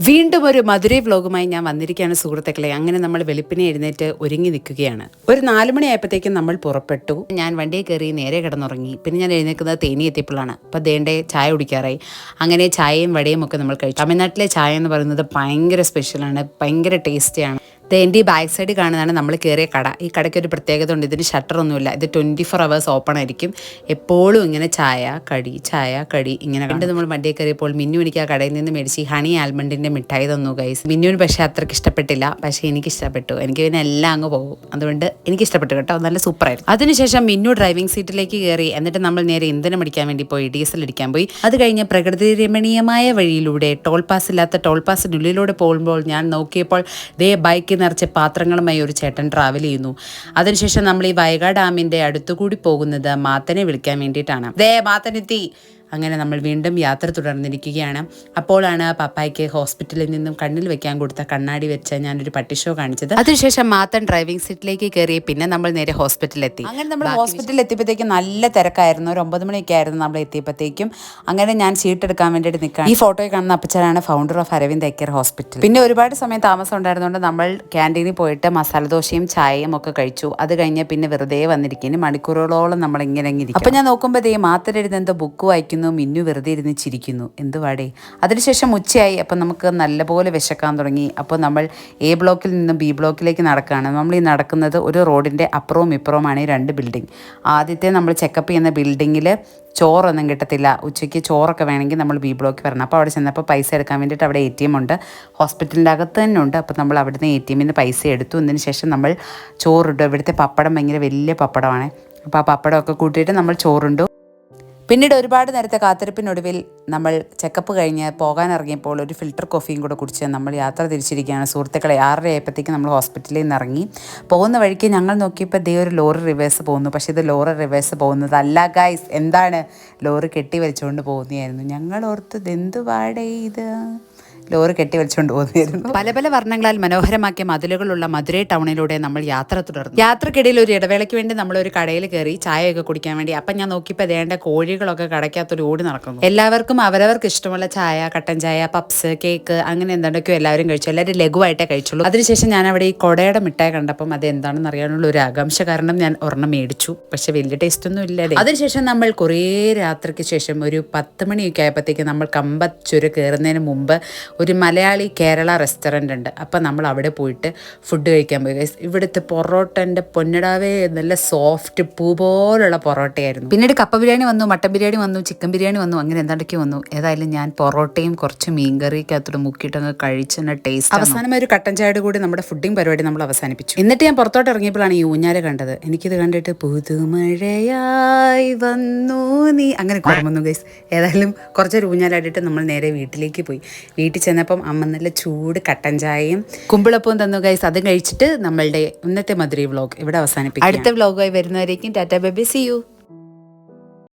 വീണ്ടും ഒരു മധുരൈ വ്ലോഗുമായി ഞാൻ വന്നിരിക്കുകയാണ് സുഹൃത്തുക്കളെ. അങ്ങനെ നമ്മൾ വെളുപ്പിനെ എഴുന്നേറ്റ് ഒരുങ്ങി നിൽക്കുകയാണ്. ഒരു നാല് മണിയായപ്പോഴത്തേക്കും നമ്മൾ പുറപ്പെട്ടു. ഞാൻ വണ്ടിയിൽ കയറി നേരെ കിടന്നുറങ്ങി. പിന്നെ ഞാൻ എഴുന്നേക്കുന്നത് തേനി എത്തിയപ്പോഴാണ്. അപ്പോൾ ദേണ്ടേ ചായ കുടിക്കാറായി. അങ്ങനെ ചായയും വടയും ഒക്കെ നമ്മൾ കഴിച്ചു. തമിഴ്നാട്ടിലെ ചായ എന്ന് പറയുന്നത് ഭയങ്കര സ്പെഷ്യലാണ് ഭയങ്കര ടേസ്റ്റിയാണ് എന്റെ ഈ ബാക്ക് സൈഡ് കാണുന്നതാണ് നമ്മൾ കയറിയ കട. ഈ കടയ്ക്ക് ഒരു പ്രത്യേകത ഉണ്ട്. ഇതിന് ഷട്ടറൊന്നുമില്ല ഇത് ട്വന്റി ഫോർ അവേഴ്സ് ഓപ്പൺ ആയിരിക്കും. എപ്പോഴും ഇങ്ങനെ ചായ കടി ചായ കടി ഇങ്ങനെ കണ്ട് നമ്മൾ വണ്ടിയിൽ കയറിയപ്പോൾ മിന്നു എനിക്ക് ആ കടയിൽ നിന്ന് മേടിച്ച് ഹണി ആൽമണ്ടിന്റെ മിഠായി തന്നു ഗൈസ് മിന്നുവിന് പക്ഷേ അത്രയ്ക്ക് ഇഷ്ടപ്പെട്ടില്ല. പക്ഷേ എനിക്ക് ഇഷ്ടപ്പെട്ടു. എനിക്ക് പിന്നെ എല്ലാം അങ്ങ് പോകും. അതുകൊണ്ട് എനിക്ക് ഇഷ്ടപ്പെട്ടു കേട്ടോ. നല്ല സൂപ്പറായിരുന്നു അതിനുശേഷം മിന്നു ഡ്രൈവിംഗ് സീറ്റിലേക്ക് കയറി. എന്നിട്ട് നമ്മൾ നേരെ ഇന്ധനം അടിക്കാൻ വേണ്ടി പോയി. ഡീസൽ അടിക്കാൻ പോയി. അത് കഴിഞ്ഞ് പ്രകൃതി രമണീയമായ വഴിയിലൂടെ ടോൾ പാസ് ഇല്ലാത്ത ടോൾ പാസിനുള്ളിലൂടെ പോകുമ്പോൾ ഞാൻ നോക്കിയപ്പോൾ ദേ ബൈക്ക് നിറച്ച് പാത്രങ്ങളുമായി ഒരു ചേട്ടൻ ട്രാവൽ ചെയ്യുന്നു. അതിനുശേഷം നമ്മൾ ഈ വയകാ ഡാമിന്റെ അടുത്തുകൂടി പോകുന്നത് മാത്തനെ വിളിക്കാൻ വേണ്ടിയിട്ടാണ്. ദേ മാത്തനെത്തി അങ്ങനെ നമ്മൾ വീണ്ടും യാത്ര തുടർന്നിരിക്കുകയാണ്. അപ്പോഴാണ് പപ്പായ്ക്ക് ഹോസ്പിറ്റലിൽ നിന്നും കണ്ണിൽ വെക്കാൻ കൊടുത്ത കണ്ണാടി വെച്ച ഞാനൊരു പട്ടി ഷോ കാണിച്ചത്. അതിനുശേഷം മാത്തൻ ഡ്രൈവിംഗ് സീറ്റിലേക്ക് കയറി പിന്നെ നമ്മൾ നേരെ ഹോസ്പിറ്റലിൽ എത്തി അങ്ങനെ നമ്മൾ ഹോസ്പിറ്റലിൽ എത്തിയപ്പോഴത്തേക്കും നല്ല തിരക്കായിരുന്നു. ഒരു ഒമ്പത് മണിയൊക്കെ ആയിരുന്നു നമ്മൾ എത്തിയപ്പോഴത്തേക്കും. അങ്ങനെ ഞാൻ സീറ്റ് എടുക്കാൻ വേണ്ടിയിട്ട് നിൽക്കാം ഈ ഫോട്ടോയിൽ കാണുന്ന അപ്പച്ചനാണ് founder of Aravind eye care hospital പിന്നെ ഒരുപാട് സമയം താമസം ഉണ്ടായിരുന്നുകൊണ്ട് നമ്മൾ ക്യാന്റീനിൽ പോയിട്ട് മസാല ദോശയും ചായയും ഒക്കെ കഴിച്ചു. അത് കഴിഞ്ഞ് പിന്നെ വെറുതെ വന്നിരിക്കുന്നു മണിക്കൂറുകളോളം നമ്മൾ ഇങ്ങനെ അപ്പൊ ഞാൻ നോക്കുമ്പോൾ ദേ മാത്രം എഴുതുന്ന എന്തോ ബുക്ക് വായിക്കുന്നു മിന്നു വെറുതെ ഇരുന്ന് ചിരിക്കുന്നു. എന്തുവാടേ അതിനുശേഷം ഉച്ചയായി. അപ്പം നമുക്ക് നല്ലപോലെ വിശക്കാൻ തുടങ്ങി. അപ്പോൾ നമ്മൾ എ ബ്ലോക്കിൽ നിന്നും ബി ബ്ലോക്കിലേക്ക് നടക്കുകയാണ്. നമ്മൾ ഈ നടക്കുന്നത് ഒരു റോഡിന്റെ അപ്പുറവും ഇപ്പുറവുമാണ് ഈ രണ്ട് ബിൽഡിംഗ്. ആദ്യത്തെ നമ്മൾ ചെക്കപ്പ് ചെയ്യുന്ന ബിൽഡിങ്ങിൽ ചോറൊന്നും കിട്ടത്തില്ല. ഉച്ചയ്ക്ക് ചോറൊക്കെ വേണമെങ്കിൽ നമ്മൾ ബി ബ്ലോക്ക് വരണം. അപ്പോൾ അവിടെ ചെന്നപ്പോൾ പൈസ എടുക്കാൻ വേണ്ടിയിട്ട് അവിടെ എ ടി എം ഉണ്ട്. ഹോസ്പിറ്റലിന്റെ അകത്ത് തന്നെ ഉണ്ട്. അപ്പോൾ നമ്മൾ അവിടുന്ന് എ ടി എമ്മിൽ നിന്ന് പൈസ എടുത്തു. അതിന് ശേഷം നമ്മൾ ചോറിട്ടു ഇവിടുത്തെ പപ്പടം ഭയങ്കര വലിയ പപ്പടമാണ്. അപ്പോൾ ആ പപ്പടമൊക്കെ കൂട്ടിയിട്ട് നമ്മൾ ചോറുണ്ടു. പിന്നീട് ഒരുപാട് നേരത്തെ കാത്തിരിപ്പിനൊടുവിൽ നമ്മൾ ചെക്കപ്പ് കഴിഞ്ഞ് പോകാൻ ഇറങ്ങിയപ്പോൾ ഒരു ഫിൽറ്റർ കോഫിയും കൂടെ കുടിച്ച് നമ്മൾ യാത്ര തിരിച്ചിരിക്കുകയാണ്. സുഹൃത്തുക്കളെ ആറര ആയപ്പോഴത്തേക്ക് നമ്മൾ ഹോസ്പിറ്റലിൽ നിന്ന് ഇറങ്ങി. പോകുന്ന വഴിക്ക് ഞങ്ങൾ നോക്കിയപ്പോൾ ദേ ഒരു ലോറി റിവേഴ്സ് പോകുന്നു. പക്ഷേ ഇത് ലോറി റിവേഴ്സ് പോകുന്നതല്ല ഗൈസ് എന്താണ്? ലോറി കെട്ടി വലിച്ചുകൊണ്ട് പോകുന്നതായിരുന്നു. ഞങ്ങൾ ഓർത്തത് എന്ത് പാടേ ഇത്? ലോറി കെട്ടി വെച്ചുകൊണ്ട് പോകുന്നതായിരുന്നു. പല പല വർണങ്ങളാൽ മനോഹരമാക്കിയ മതിലുകളുള്ള മധുരൈ ടൗണിലൂടെ നമ്മൾ യാത്ര തുടർന്നു. യാത്രക്കിടയിൽ ഒരു ഇടവേളയ്ക്ക് വേണ്ടി നമ്മൾ ഒരു കടയിൽ കയറി ചായയൊക്കെ കുടിക്കാൻ വേണ്ടി അപ്പം ഞാൻ നോക്കിയപ്പോൾ ദേണ്ട കോഴികളൊക്കെ കടയ്ക്കകത്തൊരു ഓടി നടക്കുന്നു. എല്ലാവർക്കും അവരവർക്ക് ഇഷ്ടമുള്ള ചായ കട്ടൻ ചായ പപ്സ് കേക്ക് അങ്ങനെ എന്തൊക്കെയോ എല്ലാവരും കഴിച്ചു. എല്ലാവരും ലഘുവായിട്ടേ കഴിച്ചുള്ളൂ. അതിനുശേഷം ഞാൻ അവിടെ ഈ കൊടയുടെ മിഠായി കണ്ടപ്പം അത് എന്താണെന്ന് അറിയാനുള്ള ഒരു ആകാംക്ഷ കാരണം ഞാൻ ഒരെണ്ണം മേടിച്ചു. പക്ഷെ വലിയ ടേസ്റ്റ് ഒന്നും ഇല്ല അതിനുശേഷം നമ്മൾ കുറേ രാത്രിക്ക് ശേഷം ഒരു പത്ത് മണിയൊക്കെ ആയപ്പോഴത്തേക്ക് നമ്മൾ കമ്പ ചുര കയറുന്നതിന് മുമ്പ് ഒരു മലയാളി കേരള റെസ്റ്റോറന്റ് ഉണ്ട്. അപ്പം നമ്മൾ അവിടെ പോയിട്ട് ഫുഡ് കഴിക്കാൻ പോയി. Guys, ഇവിടുത്തെ പൊറോട്ടന്റെ പൊന്നിടാവേ നല്ല സോഫ്റ്റ് പൂ പോലുള്ള പൊറോട്ടയായിരുന്നു. പിന്നീട് കപ്പ ബിരിയാണി വന്നു മട്ടൻ ബിരിയാണി വന്നു ചിക്കൻ ബിരിയാണി വന്നു അങ്ങനെ എന്താണ്ടൊക്കെ വന്നു. ഏതായാലും ഞാൻ പൊറോട്ടയും കുറച്ച് മീൻകറിക്കകത്തോട് മുക്കിയിട്ട് അങ്ങ് കഴിച്ചെന്ന ടേസ്റ്റ് അവസാനം ഒരു കട്ടൻ ചായയുടെ കൂടി നമ്മുടെ ഫുഡിങ് പരിപാടി നമ്മൾ അവസാനിപ്പിച്ചു. എന്നിട്ട് ഞാൻ പുറത്തോട്ട് ഇറങ്ങിയപ്പോഴാണ് ഈ ഊഞ്ഞാൽ കണ്ടത്. എനിക്കിത് കണ്ടിട്ട് പുതുമഴയായി വന്നു നീ അങ്ങനെ കുറമൊന്നു ഗൈസ് ഏതായാലും കുറച്ചൊരു ഊഞ്ഞാലായിട്ട് നമ്മൾ നേരെ വീട്ടിലേക്ക് പോയി. വീട്ടിൽ ചെന്നപ്പം അമ്മ നല്ല ചൂട് കട്ടൻ ചായയും കുമ്പിളപ്പവും തന്നു ഗൈസ് അതും കഴിച്ചിട്ട് നമ്മളുടെ ഇന്നത്തെ മധുരൈ വ്ലോഗ് ഇവിടെ അവസാനിപ്പിക്കും. അടുത്ത വ്ലോഗായി വരുന്നവരേക്കും ടാറ്റാ ബേബി. See you